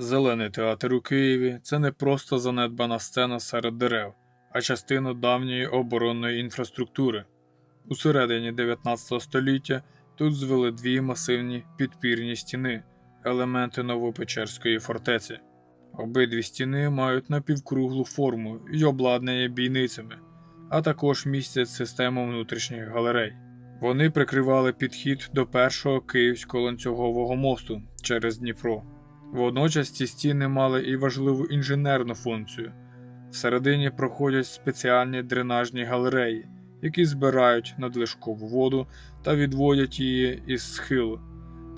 Зелений театр у Києві це не просто занедбана сцена серед дерев, а частина давньої оборонної інфраструктури. У середині 19 століття тут звели дві масивні підпірні стіни, елементи Новопечерської фортеці. Обидві стіни мають напівкруглу форму і обладнані бійницями, а також містять систему внутрішніх галерей. Вони прикривали підхід до першого київського ланцюгового мосту через Дніпро. Водночас ці стіни мали і важливу інженерну функцію. Всередині проходять спеціальні дренажні галереї, які збирають надлишкову воду та відводять її із схилу.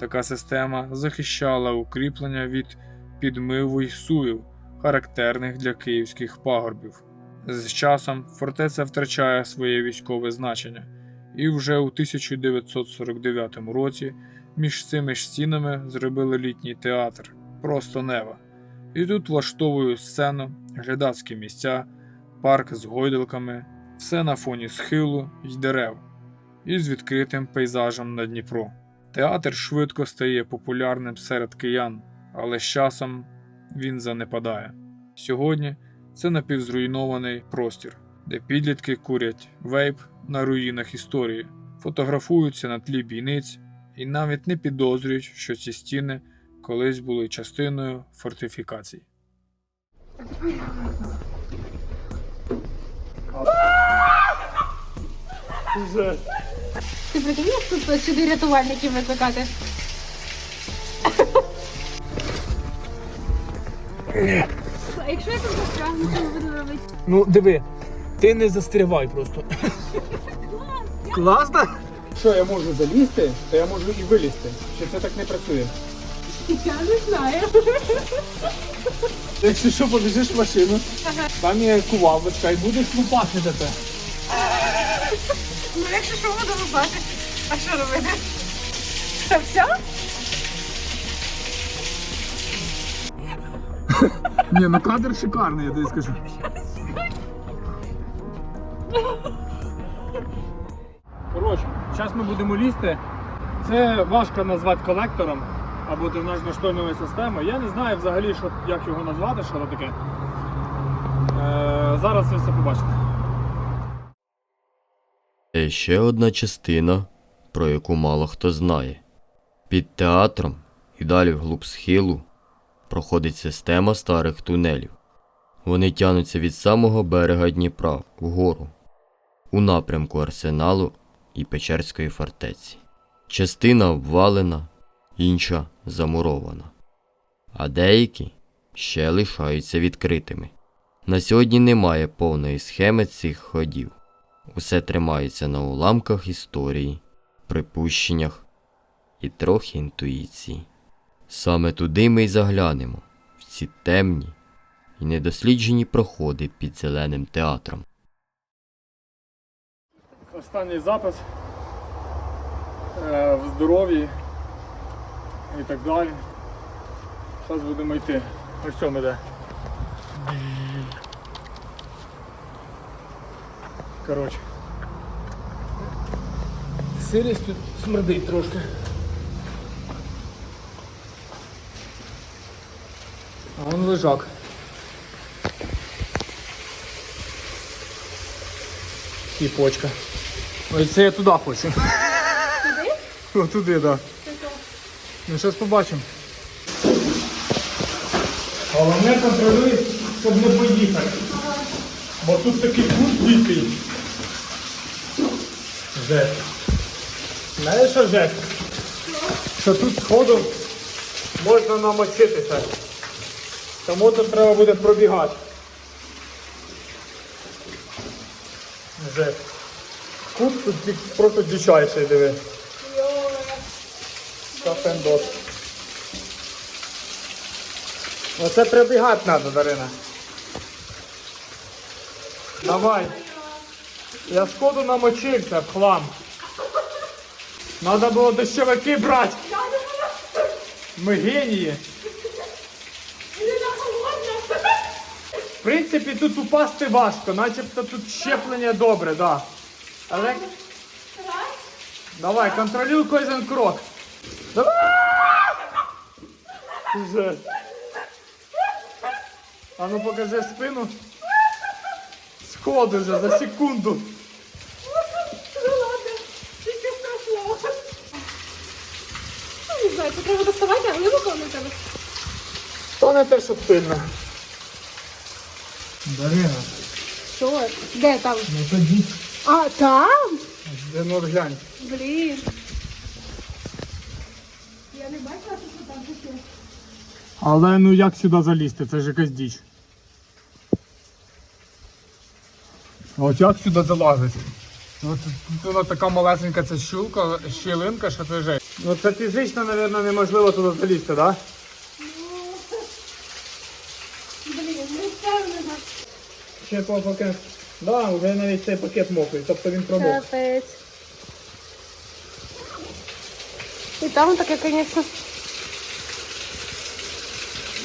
Така система захищала укріплення від підмиву й суїв, характерних для київських пагорбів. З часом фортеця втрачає своє військове значення, і вже у 1949 році між цими ж стінами зробили літній театр просто нева. І тут влаштовують сцену, глядацькі місця, парк з гойдалками, все на фоні схилу й дерев, і з відкритим пейзажем на Дніпро. Театр швидко стає популярним серед киян, але з часом він занепадає. Сьогодні це напівзруйнований простір, де підлітки курять вейп на руїнах історії, фотографуються на тлі бійниць і навіть не підозрюють, що ці стіни колись були частиною фортифікацій. Ти прикинь, як тут сюди рятувальників викликати? А якщо я тут застрягну, що ми будемо робити? Ну, диви, ти не застрягай просто. Класно? Що, я можу залізти, то я можу і вилізти. Чи це так не працює? Я не знаю. Якщо що, побіжиш в машину, там є кувалдочка і будеш лупати це. Ну якщо що, буду лупати. А що робити? Це все? Ні, ну кадр шикарний, я тобі скажу. Коротше, зараз ми будемо лізти. Це важко назвати колектором або дренажно-штольною системою. Я не знаю взагалі, що, як його назвати, що це таке. Е, зараз ви все побачите. Є ще одна частина, про яку мало хто знає. Під театром і далі вглуб схилу проходить система старих тунелів. Вони тянуться від самого берега Дніпра вгору, у напрямку Арсеналу і Печерської фортеці. Частина обвалена, інша замурована, а деякі ще лишаються відкритими. На сьогодні немає повної схеми цих ходів. Усе тримається на уламках історії, припущеннях і трохи інтуїції. Саме туди ми й заглянемо, в ці темні і недосліджені проходи під зеленим театром. Останній запис е, в здоров'ї і так далі. Зараз будемо йти. Ось цьому де. Коротше. Сирість тут смердить трошки. А вон лежак. І почка. Ой, це я туди хочу. Туди? О, туди, так. Да. Ну, зараз побачимо. Головне контролюй, щоб не поїхати. Бо тут такий кут дикий. Жесть. Знаєш, що жесть? Що тут сходу можна намочитися. Тому тут треба буде пробігати. Жесть. Кут тут просто дичайший, диви. Кафендос. Оце прибігати треба, Дарина. Давай. Я сходу намочився в хлам. Надо було дощовики брати. Ми генії. В принципі, тут упасти важко, начебто тут щеплення добре, да. Але... Давай, контролюй кожен крок. Давай! А ну покажи спину. Сходи вже за секунду. Ну тільки страшно. Ну, не знаю, це треба доставати, а глибоко не тебе. То не те, що сильно. Дарина, Що? Де там? ну тоді. А, там? Де ну глянь. Блін. Я не бачила, що там таке. Але ну як сюди залізти? Це ж якась діч. А От як сюди залазити? Ну, тут, тут вона така малесенька ця щілка, щілинка, що це жесть. Ну це фізично, мабуть, неможливо туди залізти, так? Блін, не впевнена. Ще по пакет. Да, вже навіть цей пакет мокрий, тобто він промок. Капець. І там таке, звісно.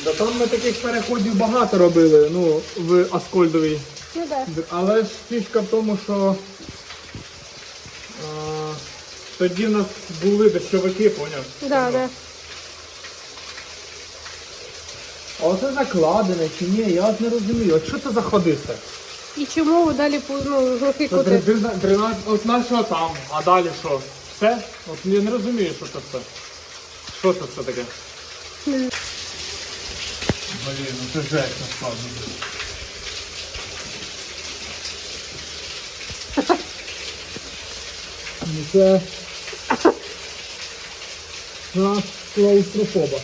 Да там ми таких переходів багато робили, ну, в Аскольдовій. Ну так. Але ж фішка в тому, що а, тоді в нас були дощовики, поняв? Да, да. А оце закладене чи ні, я от не розумію. От що це за ходище? І чому далі по- ну, глухі Це кути? дрена- От нашого там, а далі що? Все? От я не розумію, що це все. Що це все таке? М. Блін, ну це жесть насправді. Ну це... На клаустрофоба.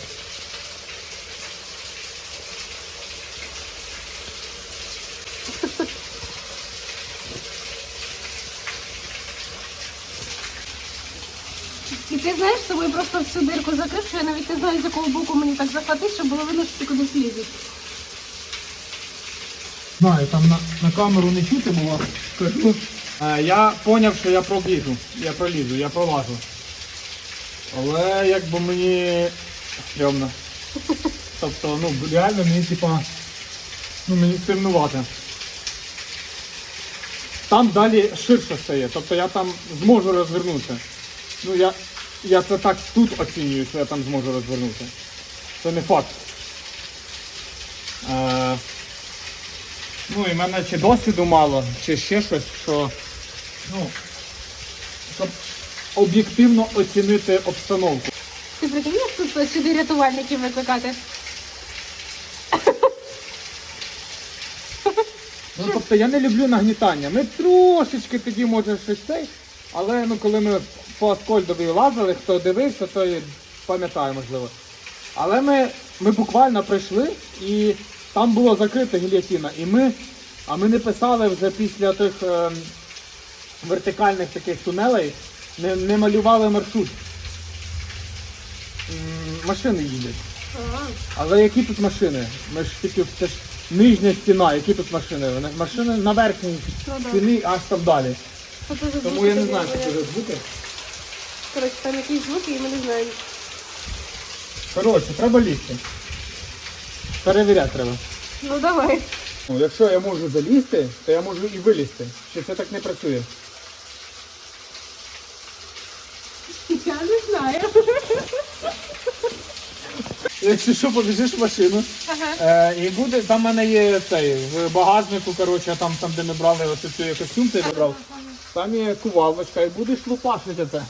І тобою просто всю дирку закрив, що я навіть не знаю, з якого боку мені так захватить, щоб було видно, що ти кудись лізеш. Знаю, там на, на камеру не чути було. Е, я зрозумів, що я пробіжу. Я пролізу, я пролажу. Але якби мені стрьомно. Тобто, ну, реально мені типа. Ну, мені стримнувати. Там далі ширше стає, тобто я там зможу розвернутися. Ну я, я це так тут оцінюю, що я там зможу розвернутися. Це не факт. Е, Ну, і в мене чи досвіду мало, чи ще щось, що. Ну, щоб об'єктивно оцінити обстановку. Ти прикинь, як тут сюди рятувальників викликати? Ну, тобто я не люблю нагнітання. Ми трошечки тоді може щось цей, але ну, коли ми по Аскольдовій лазили, хто дивився, той пам'ятає, можливо. Але ми, ми буквально прийшли і там було закрите гільотина. І ми, а ми не писали вже після тих ем, вертикальних таких тунелей, не, не малювали маршрут. Машини їдуть. Але які тут машини? Ми ж тільки це ж нижня стіна, які тут машини? Вони машини на верхній Ну, стіні аж там далі. Тому я не знаю, що це говорять? Коротше, там якісь звуки, і ми не знаємо. Коротше, треба лізти. Перевіряти треба. Ну давай. Ну, якщо я можу залізти, то я можу і вилізти. Чи це так не працює? Я не знаю. Якщо що, побіжиш в машину. Ага. Е, і буде, там в мене є цей в багажнику, коротше, там, там де ми брали оцю цей костюм, цей вибрав. Там є кувалочка і будеш лупашити це.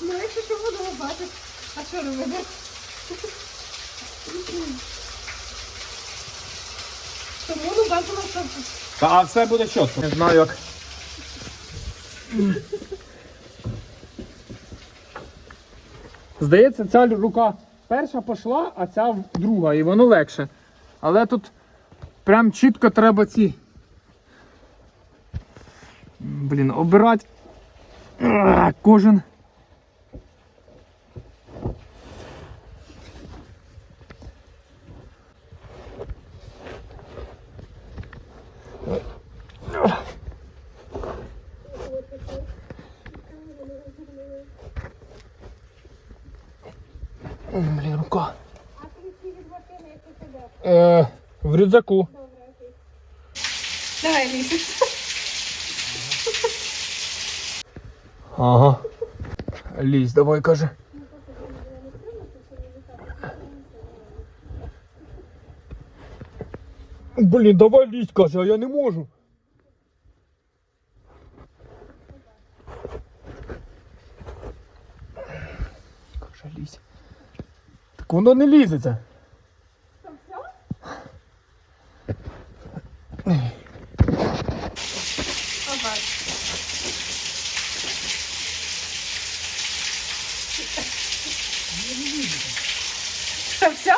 Ну, якщо що буду бачити. А що робити? Тому що Та все буде чітко. Не знаю як. Здається, ця рука перша пішла, а ця друга, і воно легше. Але тут прям чітко треба ці. Блін, обирати кожен. Е, в рюкзаку. давай лізь. Ага. Лізь, давай, каже. Блін, давай лізь, каже, а я не можу. Каже, лізь. Так воно не лізеться. Ага. Що, все?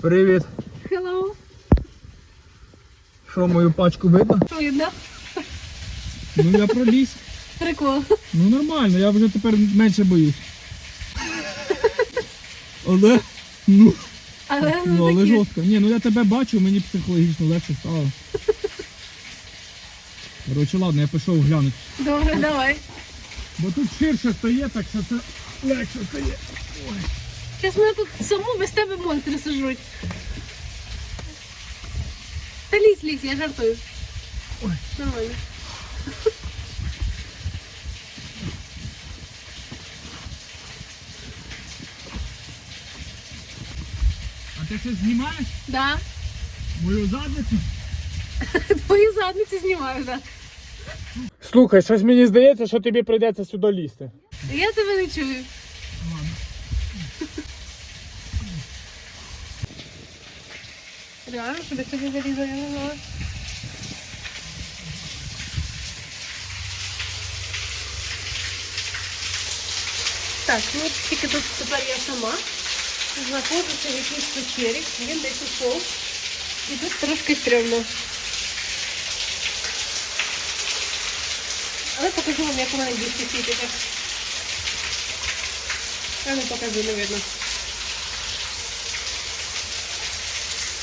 Привіт. Hello. Що, мою пачку видно? Видно. Ну я проліз. Прикол. Ну нормально, я вже тепер менше боюсь. Але, ну, Але ну, але жорстко. Ні, ну я тебе бачу, мені психологічно легше стало. Коротше, ладно, я пішов глянути. Добре, давай. Бо тут ширше стає, так що це легше стає. Зараз мене тут саму без тебе монстри сижуть. Та лізь, лізь, я жартую. Ой. Нормально. А ти щось знімаєш? Да. Мою задницю? Твої задниці знімаю, да. Слухай, щось мені здається, що тобі прийдеться сюди лізти. Я тебе не чую. Реально, що до сьогодні заліза я не знала. Так, ну тільки тут тепер я сама. Знаходжуся в якійсь печері, він десь ушов. І тут трошки стрьомно. Але покажу вам, як у мене дітки світиться. Я не покажу, не видно. Блін, не видно. Ну ладно, не покажу.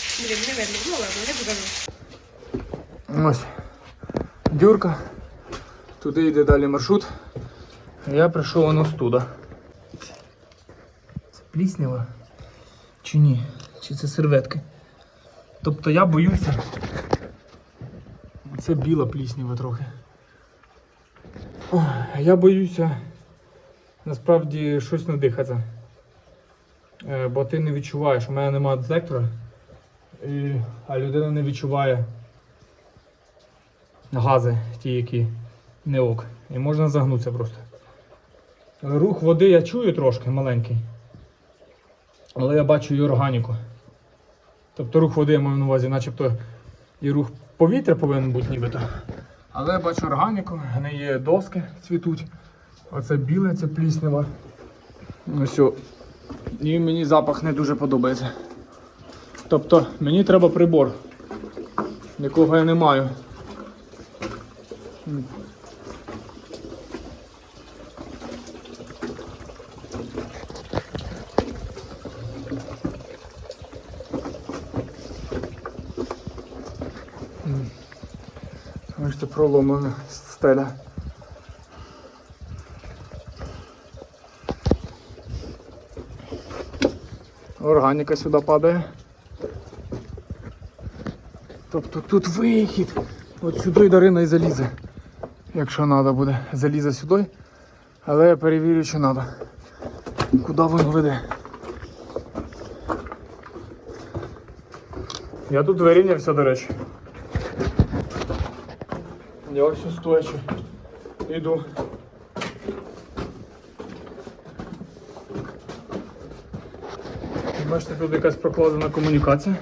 Ось. Дюрка. Туди йде далі маршрут. Я прийшов воно туди. Це пліснява? Чи ні? Чи це серветки? Тобто я боюся. Це біла пліснява трохи. Ой, я боюся насправді щось надихатися. Е, Бо ти не відчуваєш, у мене немає детектора, а людина не відчуває гази, ті, які не ок. І можна загнутися просто. Рух води я чую трошки маленький. Але я бачу і органіку. Тобто рух води я маю на увазі, начебто і рух повітря повинен бути нібито. Але я бачу органіку, гниє доски цвітуть. Оце біле, це пліснява. Ось. о. І мені запах не дуже подобається. Тобто мені треба прибор, якого я не маю. Бачите, проломлена стеля. Органіка сюди падає. Тобто тут вихід. От сюди Дарина і залізе. Якщо треба буде. Залізе сюди. Але я перевірю, чи треба. Куди воно веде. Я тут вирівнявся, до речі. Я ось стоячи. Іду. Бачите, тут якась прокладена комунікація.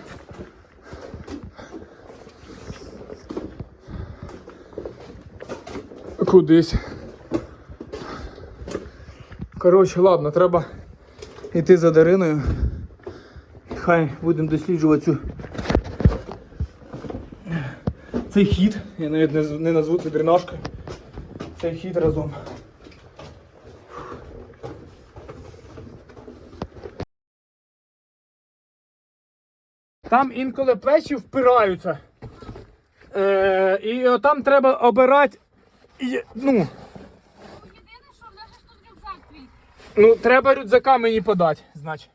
Кудись. Коротше, ладно, треба йти за Дариною. Хай будемо досліджувати цю цей хід, я навіть не, назву це дренажкою. Цей хід разом. Там інколи плечі впираються. Е, і там треба обирати. І- Ну, Єдине, що в нас ж тут рюкзак твій. ну, треба рюкзака мені подати, значить.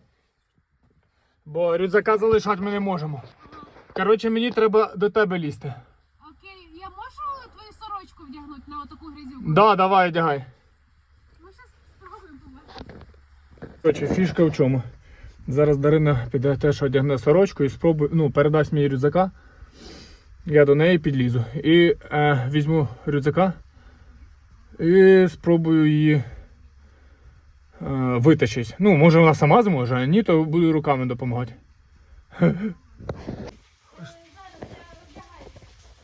Бо рюкзака залишати ми не можемо. Коротше, мені треба до тебе лізти. Окей, я можу твою сорочку вдягнути на отаку грязюку. Да, давай, одягай. Ми зараз спробуємо побачити. Короче, фішка в чому? Зараз Дарина піде теж одягне сорочку і спробує, ну, передасть мені рюкзака. Я до неї підлізу. І е, візьму рюкзака і спробую її е, витащити. Ну, може вона сама зможе, а ні, то буду руками допомагати.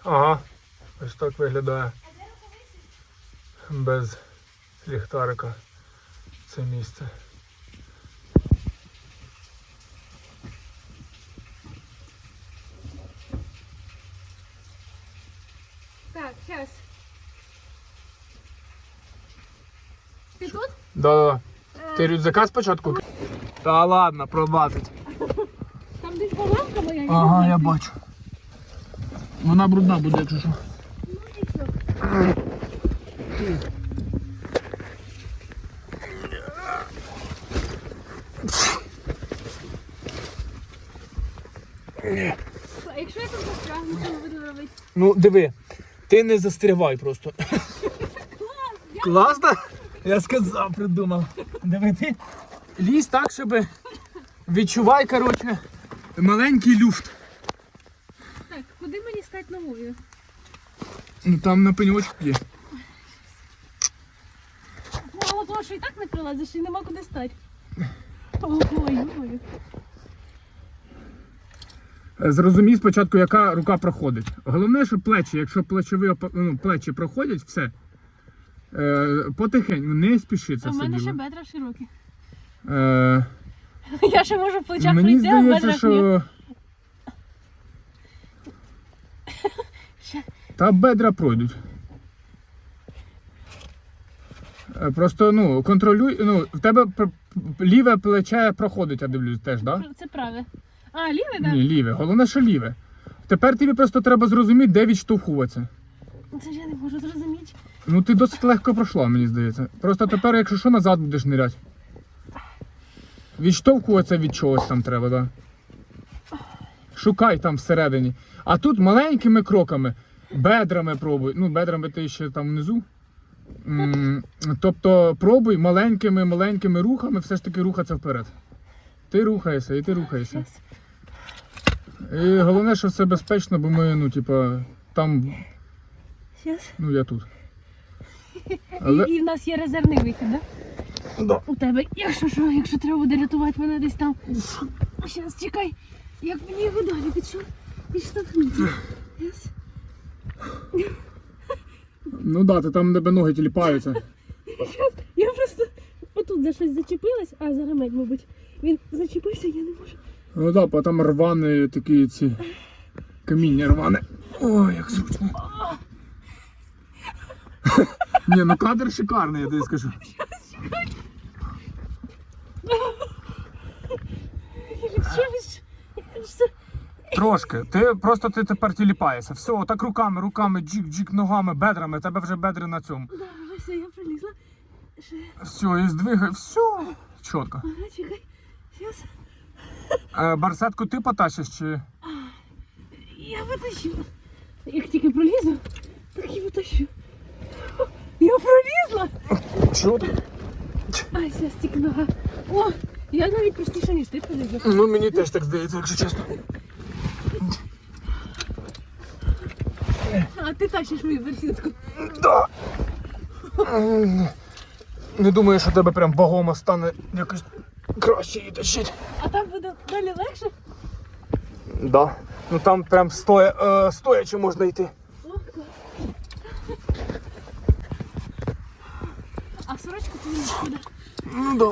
Ага, ось так виглядає. Без ліхтарика це місце. Так, зараз. Ти тут? Да-да-да. Ти рюкзака спочатку? Та ладно, пробачить. Там десь болванка моя. Ага, я бачу. Вона брудна буде, якщо що. Ну, нічого. А якщо я там застрягну, що ми будемо робити? Ну, диви, ти не застрявай просто. Класно? Я сказав, придумав. Диви, ти лізь так, щоб відчувай, коротше, маленький люфт. Так, куди мені стати новою? Ну там на пеньочку є. Мало того, що і так не прилазиш, і нема куди стати. Ой, ой. Е, Зрозумій спочатку, яка рука проходить. Головне, що плечі, якщо плечові ну, плечі проходять, все. Е, потихеньку, не спіши це А в мене ще бедра широкі. Е, Я ще можу в плечах мені прийти, а в здається, бедрах ні. що. Ще. Та бедра пройдуть. Е, Просто ну, контролюй. Ну, в тебе пр- ліве плече проходить, я дивлюсь теж, так? Да? Це праве. А, ліве, так? Ні, ліве. Головне, що ліве. Тепер тобі просто треба зрозуміти, де відштовхуватися. Це ж я не можу зрозуміти. Ну ти досить легко пройшла, мені здається. Просто тепер, якщо що, назад будеш ниряти. Відштовхуватися від чогось там треба, так. Да? Шукай там всередині. А тут маленькими кроками, бедрами пробуй. Ну, бедрами ти ще там внизу. М, Тобто пробуй маленькими маленькими рухами все ж таки рухатися вперед. Ти рухаєшся і ти рухаєшся. І головне, що все безпечно, бо ми, ну, типа, там, ну я тут. Але. І, в нас є резервний вихід, так? Да. У тебе, якщо що, якщо треба буде рятувати мене десь там. Щас, чекай. Як мені його далі підшов? Підштовхнути. Щас. Ну да, ти там тебе ноги тіліпаються. Я просто отут за щось зачепилась, а за ремень, мабуть. Він зачепився, я не можу. Ну да, бо там рвані такі ці каміння рване. Ой, як зручно. Ні, ну кадр шикарний, я тобі скажу. Трошки. Ти просто ти тепер тіліпаєшся. Все, отак руками, руками, джик-джик, ногами, бедрами, тебе вже бедри на цьому. Да, вже все, я прилізла. Все, і здвигай, все. Чітко. Ага, чекай. Щас. Е, барсетку ти потащиш чи. Я витащу. Як тільки пролізу, так і витащу. Я пролізла! Чого? Ай, все, стік нога. О, я навіть простіше, ніж ти пролізла. Ну мені теж так здається, якщо чесно. А ти тащиш мою версінську. Да. Не думаю, що тебе прям вагомо стане якось краще її тащити. А там буде далі легше? Да. Ну там прям стоя, е, стоячи можна йти. Ну да.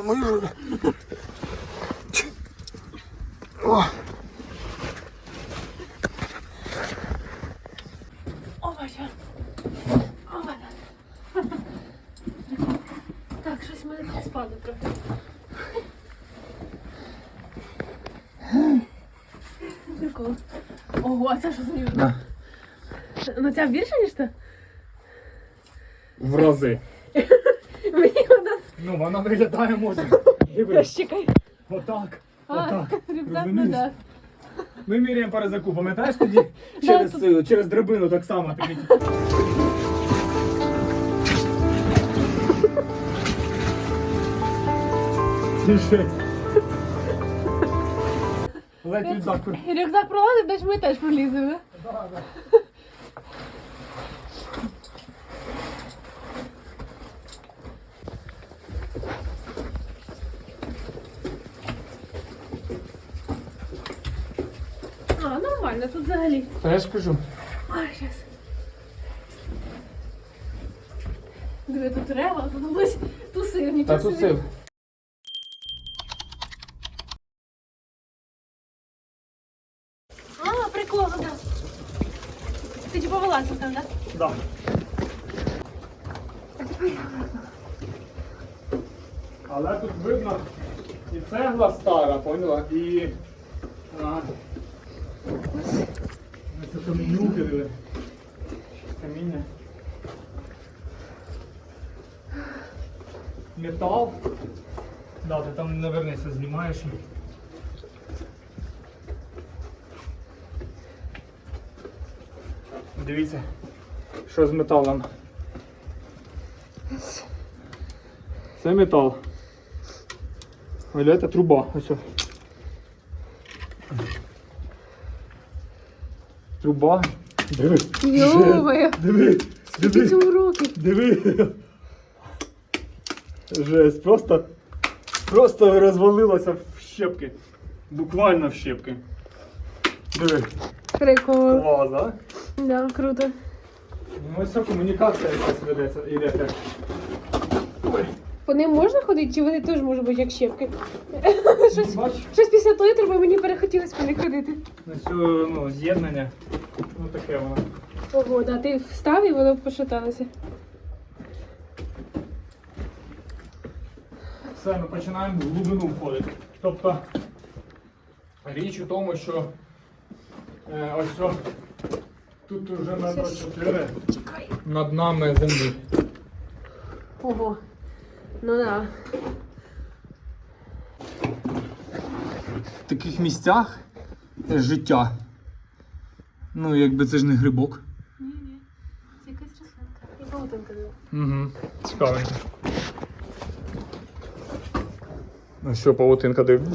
О, О, бача. О. Так, щось мене тут спало трохи. Прикол. Ого, а це що за нього? Да. Ну ця більше, ніж та? в рази. Мені вона Ну, вона виглядає може. Дивись, Чекай. Отак. А, Отак. Ну Розумієш? Ми міряємо по рюкзаку, пам'ятаєш тоді? Через, е, через драбину так само. Такий. Ти? Ледь рюкзак. Рюкзак пролазить, значить ми теж проліземо. Да, да. Нормально, тут взагалі. Та я ж кажу. Ай, щас. Диви, тут рева, тут хтось тусив, Та нічого тут собі. сил. А, прикольно, да. Ти типа вилазив там, да? Да. Але тут видно і цегла стара, поняла? І. А, це камінюки диви. Каміння. Метал. Да, ти там навернеться знімаєш. Дивіться, що з металом. Це метал. Виглядаєте, труба. Ось. Труба. Диви. Йо-моє, Диви. скільки Диви. цьому років? Диви. Жесть, просто, просто розвалилося в щепки. Буквально в щепки. Диви. Прикол. Клас, да? Да, круто. Ну ось комунікація якась ведеться. Ой, По ним можна ходити, чи вони теж можуть бути як щепки? щось, бач, щось після тої труби мені перехотілося по них ходити. на цю ну, з'єднання. Ну таке воно. Ого, да, ти встав і воно пошаталося. Все, ми починаємо в глибину входити. Тобто річ у тому, що е, ось о, тут вже метро 4 Чекай. над нами землі. Ого. Ну да. В таких місцях життя. Ну, якби це ж не грибок. Ні, ні. Це якась рослинка. І паутинка диви. Угу. Цікавенько. Ну що, павутинка диви.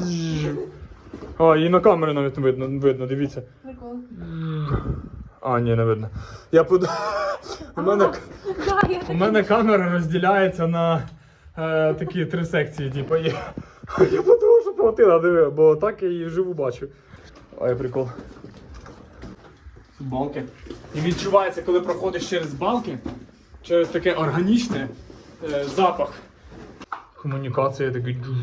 А, її на камері навіть не видно, видно, дивіться. Прикол. А, ні, не видно. Я под... У мене, Да, я у мене камера розділяється на е, такі три секції, типу. І... Я подумав, що павутина, диви, бо так я її вживу бачу. Ой, прикол. Балки. І відчувається, коли проходиш через балки, через таке органічне е, запах. Комунікація такий. джу.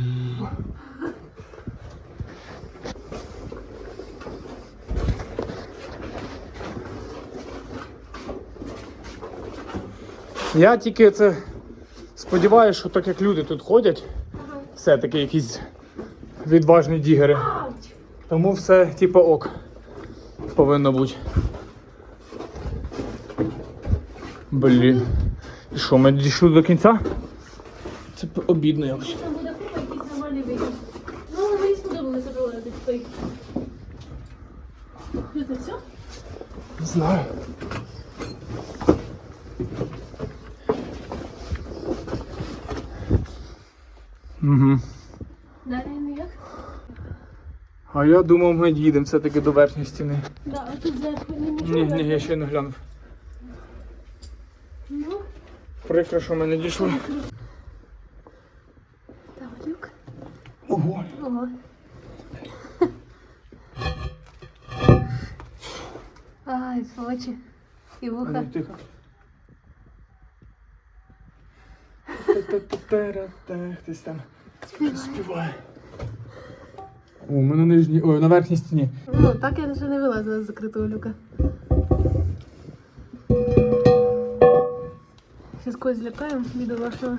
Я тільки це сподіваюся, що так як люди тут ходять, все-таки якісь відважні дігери. Тому все типу ок повинно бути. Блін. І що, ми дійшли до кінця? Це обідно якось. Там буде купа якийсь нормальний вихід. Ну, але мені сподобалося той. Це все? Не знаю. Угу. Далі ніяк? А я думав, ми їдемо все-таки до верхньої стіни. Да, а тут зверху не. Ні, ні, я ще не глянув. Ну, Прикро, що ми не дійшли. там люк. Ого. Ого. Ай, очі. І вуха. Ну, тихо. Та-та-та-та-та, Хтось там співає. О, ми на нижній. Ой, на верхній стіні. Ну, так я ще не вилазила з закритого люка. Сейчас когось злякаємо, від вашого.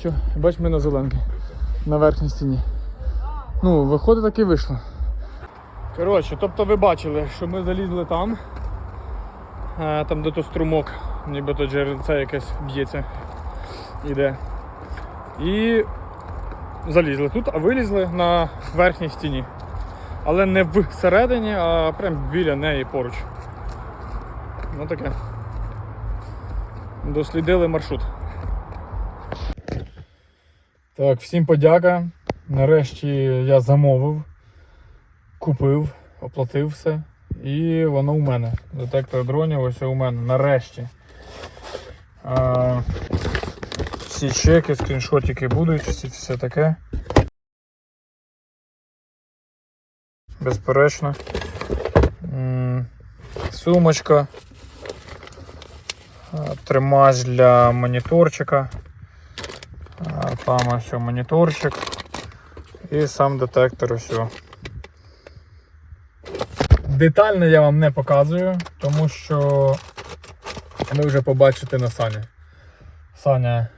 Все, бач, ми на зеленки. На верхній стіні. Ну, виходить, так і вийшло. Коротше, тобто ви бачили, що ми залізли там. А, там де то струмок, нібито джерельце якесь б'ється. Іде. І залізли тут, а вилізли на верхній стіні. Але не всередині, а прямо біля неї поруч. Ну таке. Дослідили маршрут. Так, всім подяка. Нарешті я замовив, купив, оплатив все. І воно у мене. Детектор дронів ось у мене. Нарешті. А, всі чеки, скріншотики будуть, всі, все таке. Безперечно. Сумочка. Тримач для моніторчика. Там ось моніторчик. І сам детектор ось. Детально я вам не показую, тому що ви вже побачите на Сані. Саня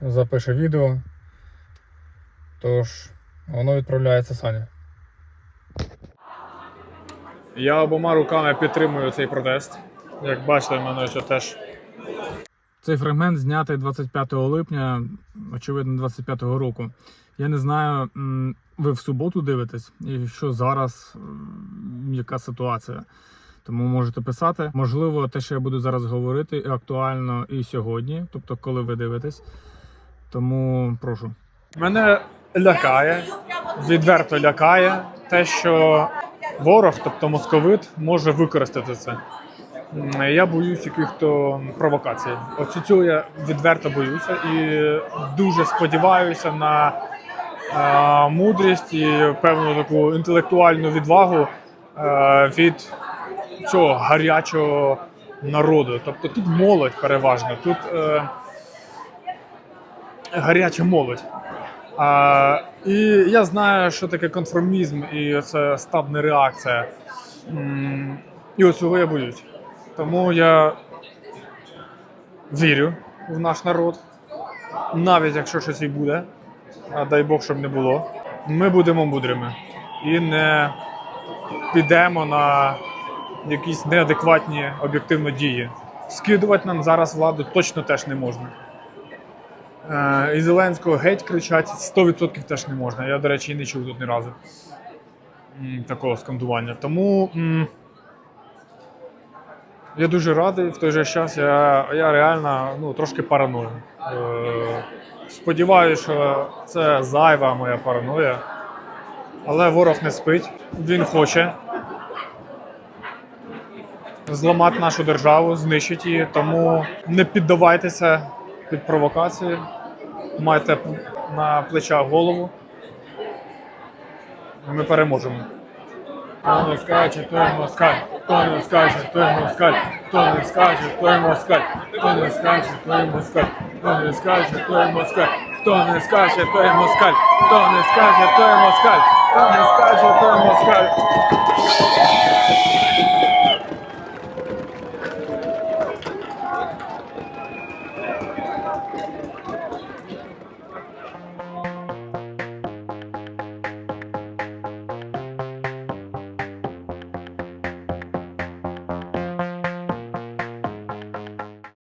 запише відео. Тож, воно відправляється Сані. Я обома руками підтримую цей протест. Як бачите, в мене ось теж. Цей фрагмент знятий 25 липня, очевидно, 25-го року. Я не знаю, ви в суботу дивитесь, і що зараз, яка ситуація. Тому можете писати. Можливо, те, що я буду зараз говорити, актуально і сьогодні, тобто, коли ви дивитесь. Тому прошу. Мене лякає, відверто лякає те, що ворог, тобто московит, може використати це. Я боюсь яких-то провокацій. Оцю цього я відверто боюся і дуже сподіваюся на е, мудрість і певну таку інтелектуальну відвагу е, від цього гарячого народу. Тобто тут молодь переважно, тут е, гаряча молодь. А, і я знаю, що таке конформізм і це стадна реакція. І ось цього я боюсь. Тому я вірю в наш народ. Навіть якщо щось і буде, а дай Бог, щоб не було. Ми будемо мудрими і не підемо на якісь неадекватні об'єктивно дії. Скидувати нам зараз владу точно теж не можна. Е, і Зеленського геть кричать 100% теж не можна. Я, до речі, і не чув тут ні разу такого скандування. Тому я дуже радий в той же час. Я, я реально ну, трошки параную. Е, сподіваюся, що це зайва моя параноя. Але ворог не спить, він хоче зламати нашу державу, знищити її. Тому не піддавайтеся під провокації. Майте на плечах голову. Ми переможемо. Хто не скаче, той москаль, хто не скаче, той москаль, хто не скаче, той москаль, хто не скаче, той москаль, хто не скаче, той москаль, хто не скаче, той москаль, хто не скаче, той москаль, хто не скаче, той москаль.